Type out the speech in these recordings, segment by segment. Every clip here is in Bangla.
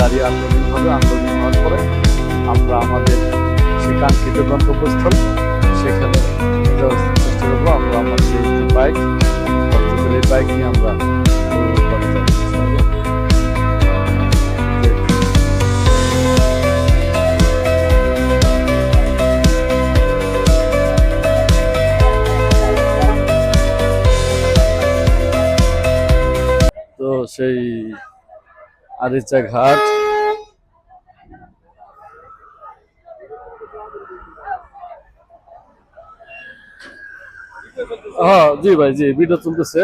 গাড়ি আনলোডিং হবে আনলোডিং হওয়ার পরে আমরা আমাদের সে কাঙ্ক্ষিত গন্তব্যস্থল, সেখানে চেষ্টা করব আমরা আমাদের যে বাইক এই বাইক নিয়ে আমরা। তো সেই আরিচা ঘাট। হ্যাঁ জি ভাই জি ভিডিও চলতেছে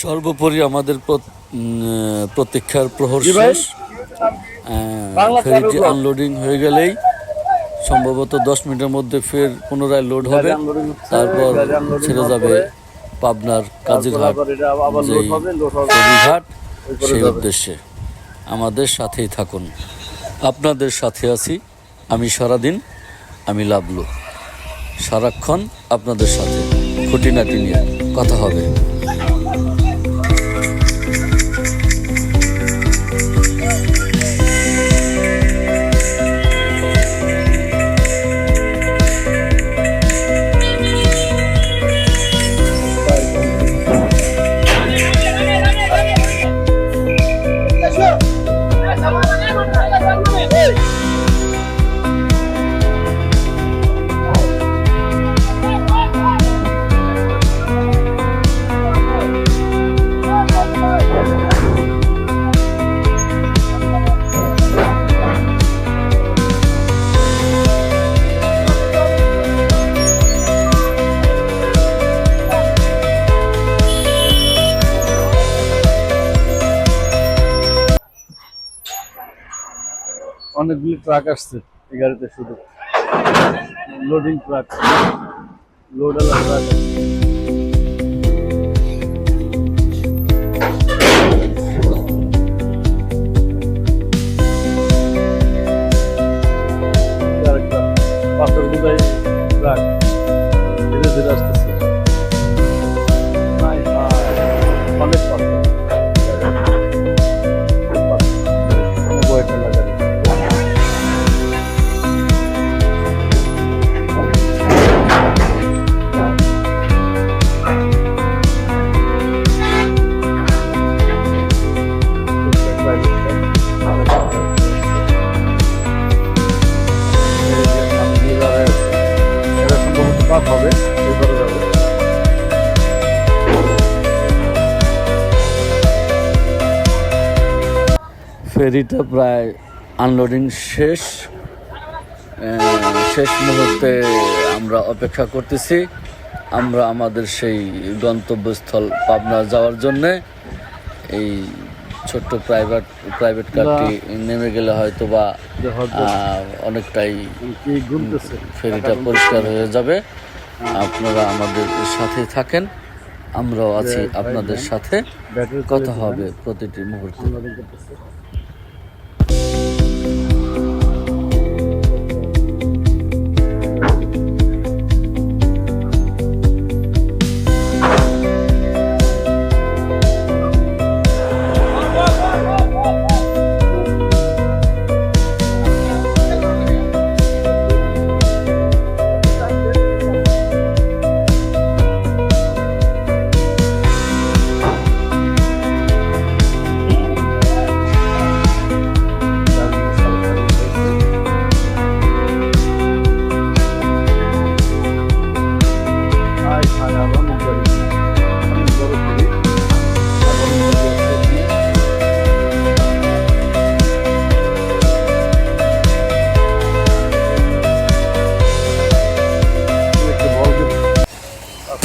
সর্বোপরি আমাদের প্রতীক্ষার প্রহর শেষ। ফেরিটি আনলোডিং হয়ে গেলেই সম্ভবত দশ মিনিটের মধ্যে ফের পুনরায় লোড হবে। তারপর ছেড়ে যাবে পাবনার কাজীঘাট কাজিরহাট ফেরিঘাট সেই উদ্দেশ্যে আমাদের সাথেই থাকুন। আপনাদের সাথে আছি আমি সারাদিন আমি লাভলু সারাক্ষণ আপনাদের সাথে খুঁটিনাটি নিয়ে কথা হবে। অনেকগুলি ট্রাক আসছে এই গাড়িতে শুধু। লোডিং ট্রাক লোড আলা ট্রাক হবে এবারে যাবে। ফেরিটা প্রায় আনলোডিং শেষ। শেষ মুহূর্তে আমরা অপেক্ষা করতেছি আমরা আমাদের সেই গন্তব্যস্থল পাবনা যাওয়ার জন্যে। এই ছোট্ট প্রাইভেট প্রাইভেট কারটি নেমে গেলে হয়তো বা অনেকটাই ফেরিটা পরিষ্কার হয়ে যাবে। আপনারা আমাদের সাথে থাকেন। আমরাও আছি আপনাদের সাথে। কথা হবে প্রতিটি মুহূর্তে।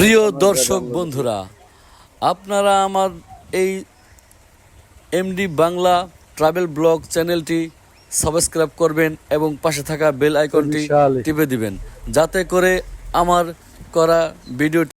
প্রিয় দর্শক বন্ধুরা আপনারা আমার এই এমডি বাংলা ট্রাভেল ব্লগ চ্যানেলটি সাবস্ক্রাইব করবেন এবং পাশে থাকা বেল আইকনটি টিপে দিবেন যাতে করে আমার করা ভিডিও